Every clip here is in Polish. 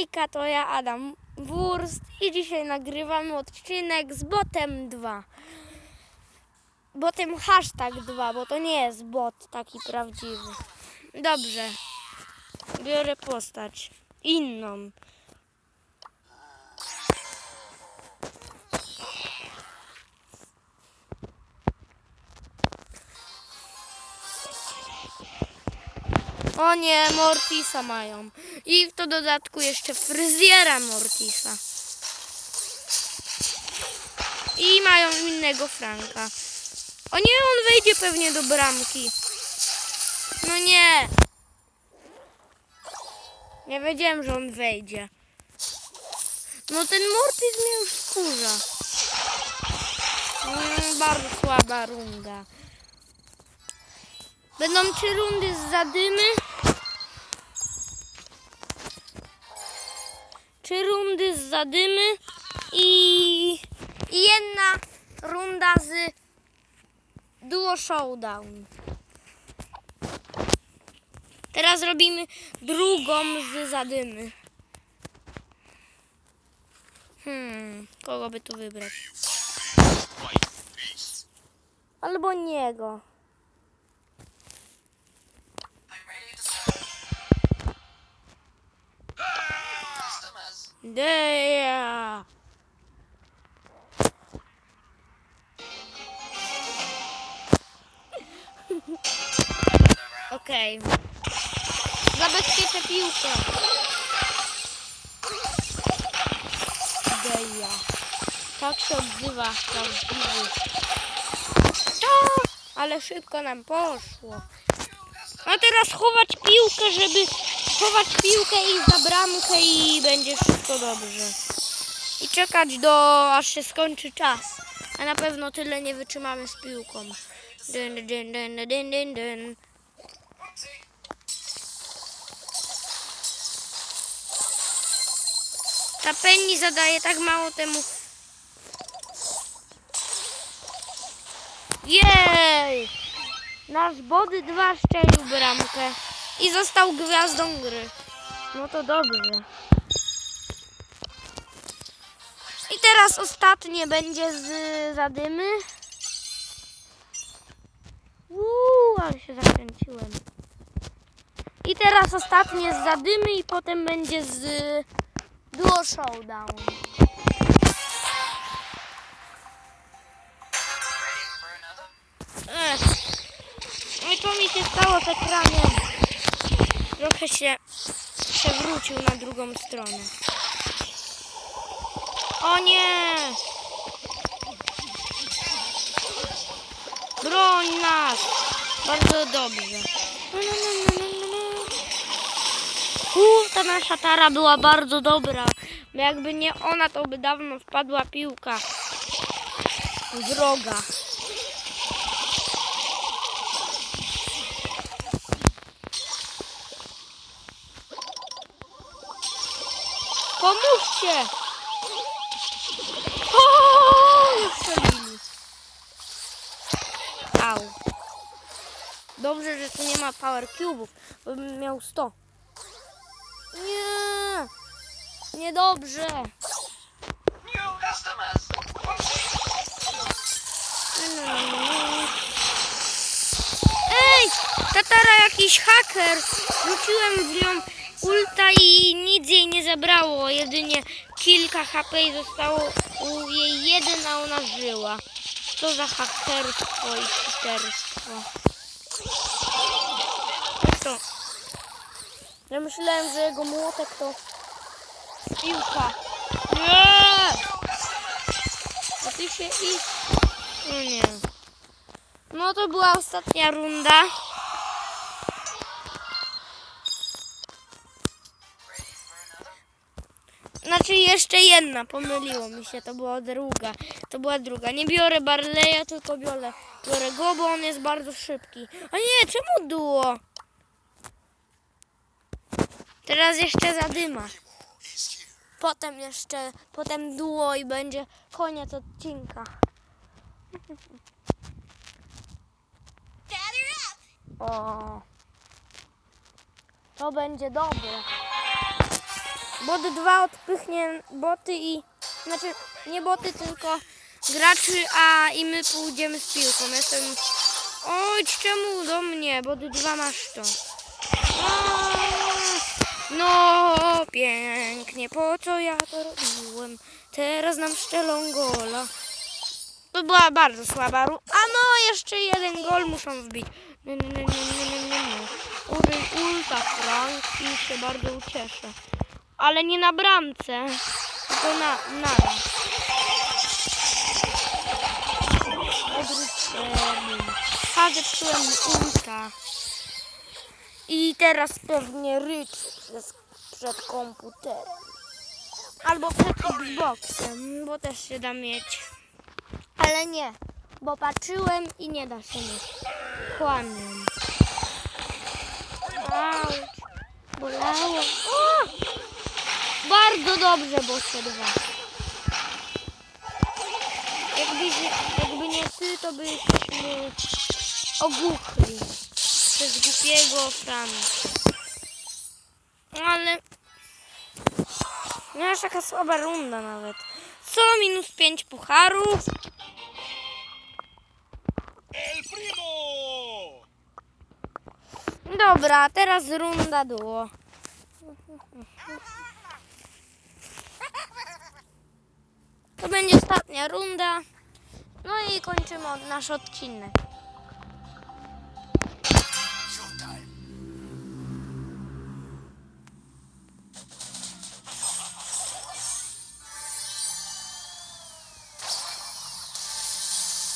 Hejka, to ja Adam Wurst i dzisiaj nagrywamy odcinek z botem 2. Botem hashtag 2, bo to nie jest bot taki prawdziwy. Dobrze. Biorę postać. Inną. O nie, Mortisa mają. I w to dodatku jeszcze fryzjera Mortisa. I mają innego Franka. O nie, on wejdzie pewnie do bramki. No nie. Nie wiedziałem, że on wejdzie. No ten Mortis mnie już wkurza. Mm, bardzo słaba runda. Będą trzy rundy z zadymy. Zadymy i, jedna runda z Duo Showdown. Teraz robimy drugą z zadymy. Hmm, kogo by tu wybrać? Albo niego. Yeah. Okej. Zabezpieczę piłkę. Deja. Tak się odzywa prawdziwy. Ale szybko nam poszło. A teraz chować piłkę, żeby chować piłkę i za bramkę i będzie wszystko dobrze. I czekać do aż się skończy czas. A na pewno tyle nie wytrzymamy z piłką. Dyn, dyn, dyn, dyn, dyn, dyn. Ta Penny zadaje tak mało temu. Jej! Nasz Body 2 szczelił bramkę i został gwiazdą gry. No to dobrze. I teraz ostatnie będzie z zadymy. Uuu, ale się zakręciłem. I teraz ostatnie z zadymy i potem będzie z Duo Showdown. Ech. No i co mi się stało z ekranem? Trochę się przewrócił na drugą stronę. O nie! Broń nas! Bardzo dobrze. Uuu, ta nasza tara była bardzo dobra. Jakby nie ona, to by dawno wpadła piłka wroga. Pomóżcie! O, już strzelili. Au. Dobrze, że tu nie ma power cube'ów, bo bym miał 100. Nie! Niedobrze. Ej! Tatara jakiś haker! Rzuciłem w nią ulta i zabrało. Jedynie kilka HP i zostało u jej jeden, a ona żyła. Co za hakerstwo i cheaterstwo. To. Ja myślałem, że jego młotek to piłka. Nie! A ty się idź. No nie. No to była ostatnia runda. Znaczy jeszcze jedna, pomyliło mi się, to była druga. To była druga. Nie biorę Barleya, tylko biorę, biorę go, bo on jest bardzo szybki. A nie, czemu duo? Teraz jeszcze zadyma. Potem jeszcze, potem duo i będzie koniec odcinka. O. To będzie dobre. Bot 2 odpychnie boty i... Znaczy, nie boty, tylko graczy, a i my pójdziemy z piłką. Jestem... Oj, czemu do mnie? Bot 2 masz to. No, pięknie, po co ja to robiłem? Teraz nam szczelą gola. To była bardzo słaba ru... A no, jeszcze jeden gol muszą wbić. Nie, nie, nie, nie, nie, nie. Użyj ulta Frank i się bardzo ucieszę. Ale nie na bramce, tylko na, na. A, zepsułem ulta. I teraz pewnie rycz przed komputerem. Albo przed Xboxem, bo też się da mieć. Ale nie, bo patrzyłem i nie da się mieć. Kłamię. Auć, bolało. O! Bardzo dobrze, bo się dwa. Jakby, jakby nie ty, to byśmy ogłuchli przez głupiego Franka. Ale... No aż taka słaba runda nawet. Co? Minus 5 pucharów? El primo! Dobra, teraz runda duo. To będzie ostatnia runda. No i kończymy nasz odcinek.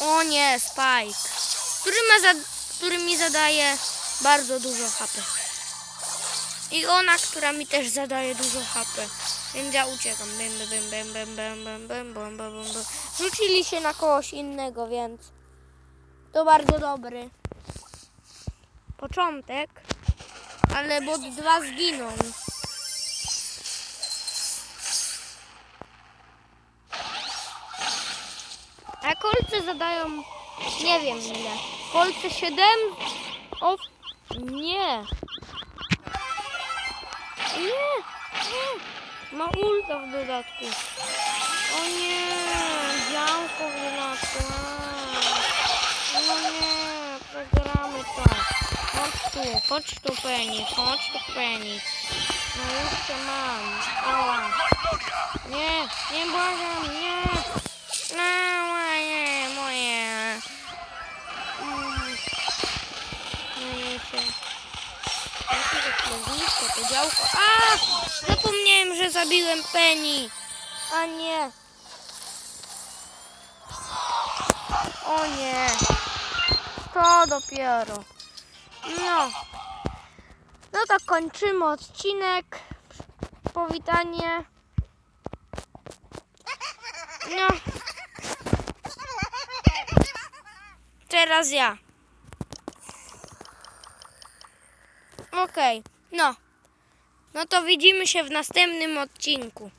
O nie, Spike. Który, ma za, który mi zadaje bardzo dużo HP. I ona, która mi też zadaje dużo HP. Więc ja uciekam. Bim, bim, bim, bim, bim, bim, bim, bim, bim, bim, bim. Rzucili się na kogoś innego, więc to bardzo dobry początek. Ale bot dwa zginą. A kolce zadają nie wiem ile. Kolce 7? O nie. Nie. Ma ulta w dodatku. O nie. Działko w dodatku. A. No nie. Przegramy to. Chodź tu. Chodź tu Penny. Chodź tu Penny. No już cię mam. Ała. Nie. Nie błagam. Nie. No, moje, moje. Mm. No i się. Jakie zaklębisko, to działko. A! Zapomniałem, zabiłem Penny. A nie. O nie. To dopiero. No. No to kończymy odcinek. Powitanie. No. Teraz ja. Okej, no. No to widzimy się w następnym odcinku.